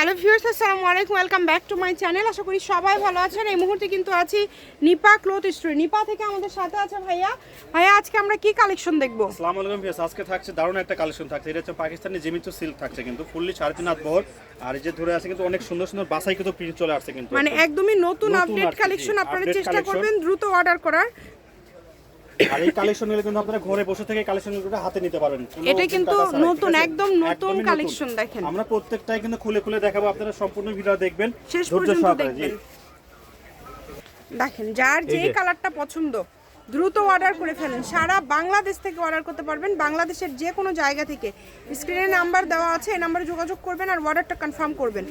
Hello viewers আসসালামু আলাইকুম welcome back to my channel. আশা করি সবাই ভালো আছেন। এই মুহূর্তে কিন্তু আছি নিপা ক্লথ স্টোর। নিপা থেকে আমাদের সাথে আছে ভাইয়া। ভাইয়া আজকে আমরা কি কালেকশন দেখব? আসসালামু আলাইকুম ভিউয়ার্স আজকে থাকছে দারুণ একটা কালেকশন থাকছে। এটা হচ্ছে পাকিস্তানি জিমিচু সিল্ক থাকছে কিন্তু ফুললি সাড়ে তিন হাত বহর আর যে ধরে আছে কিন্তু অনেক সুন্দর সুন্দর বাসাই কিন্তু প্রিন্ট চলে আসছে কিন্তু। মানে একদমই নতুন আপডেট কালেকশন আপনারা চেষ্টা করবেন দ্রুত অর্ডার করার। আর এই কালেকশনগুলো কিন্তু আপনারা ঘরে বসে থেকে কালেকশনগুলো হাতে নিতে পারবেন। কোনো এটা কিন্তু নতুন, একদম নতুন কালেকশন দেখেন। আমরা প্রত্যেকটাই কিন্তু খুলে খুলে দেখাবো আপনারা সম্পূর্ণ ভিডিও দেখবেন। শেষ ধৈর্য পর্যন্ত সহকারে, দেখেন যার যেই যে। কালারটা পছন্দ দ্রুত অর্ডার করে ফেলেন। সারা বাংলাদেশ থেকে অর্ডার করতে পারবেন। বাংলাদেশের যে কোনো জায়গা থেকে। স্ক্রিনে নাম্বার দেওয়া আছে এই নাম্বারে যোগাযোগ করবেন আর অর্ডারটা কনফার্ম করবেন।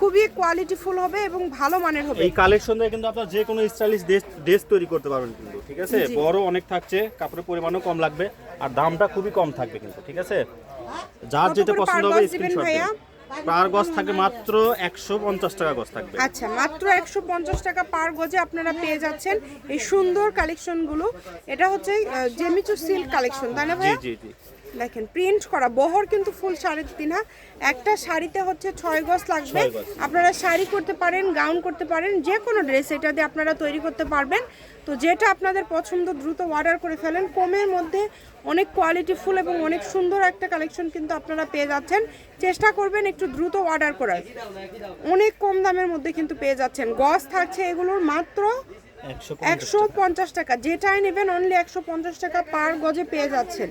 খুবই কোয়ালিটিফুল হবে এবং ভালো মানের হবে। এই কালেকশন দিয়ে কিন্তু আপনারা যে কোনো স্টাইলিশ ড্রেস তৈরি করতে পারবেন কিন্তু ঠিক আছে। বড় অনেক থাকছে কাপড়ের পরিমাণও কম লাগবে আর দামটা খুবই কম থাকবে কিন্তু ঠিক আছে? যার যেটা পছন্দ হবে স্ক্রিনশট? পার গজ থাকবে মাত্র একশো পঞ্চাশ টাকা গজ থাকবে। আচ্ছা মাত্র একশো পঞ্চাশ টাকা পার গজে আপনারা পেয়ে যাচ্ছেন এই সুন্দর কালেকশনগুলো। এটা হচ্ছে জেমিচু সিল্ক কালেকশন তাই না জি জি জি। দেখেন প্রিন্ট করা বহর কিন্তু ফুল সাড়ে তিন হাত একটা শাড়িতে হচ্ছে ছয় গজ লাগবে। আপনারা শাড়ি করতে পারেন গাউন করতে পারেন যে কোনো ড্রেস এটা দিয়ে আপনারা তৈরি করতে পারবেন। তো যেটা আপনাদের পছন্দ দ্রুত অর্ডার করে ফেলেন। কমের মধ্যে অনেক কোয়ালিটিফুল এবং অনেক সুন্দর একটা কালেকশন কিন্তু আপনারা পেয়ে যাচ্ছেন। চেষ্টা করবেন একটু দ্রুত অর্ডার করার। অনেক কম দামের মধ্যে কিন্তু পেয়ে যাচ্ছেন। গজ থাকছে এগুলোর মাত্র একশো পঞ্চাশ টাকা। যেটাই নেবেন অনলি একশো পঞ্চাশ টাকা পার গজে পেয়ে যাচ্ছেন।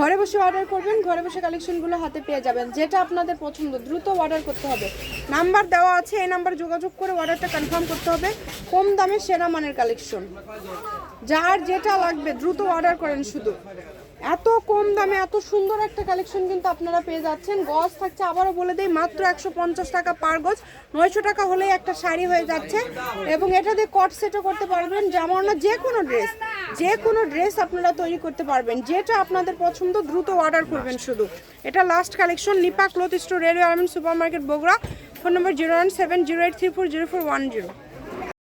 ঘরে বসে অর্ডার করবেন, ঘরে বসে কালেকশনগুলো হাতে পেয়ে যাবেন। যেটা আপনাদের পছন্দ, দ্রুত অর্ডার করতে হবে। নাম্বার দেওয়া আছে, এই নাম্বার যোগাযোগ করে অর্ডারটা কনফার্ম করতে হবে। কম দামে সেরা মানের কালেকশন যার যেটা লাগবে, দ্রুত অর্ডার করেন শুধু। এত কম দামে, এত সুন্দর একটা কালেকশন কিন্তু আপনারা পেয়ে যাচ্ছেন। গজ থাকছে, আবারও বলে দেই, মাত্র একশো পঞ্চাশ টাকা পার গজ। নয়শো টাকা হলেই একটা শাড়ি হয়ে যাচ্ছে। এবং এটা দিয়ে কট সেটও করতে পারবেন যেমন যে কোনো ড্রেস যে কোনো ড্রেস আপনারা তৈরি করতে পারবেন যেটা আপনাদের পছন্দ দ্রুত অর্ডার করবেন শুধু। এটা last collection Nipa cloth store railway আর্মেন্ট super market Bogura. Phone number zero one seven zero eight three four zero four one zero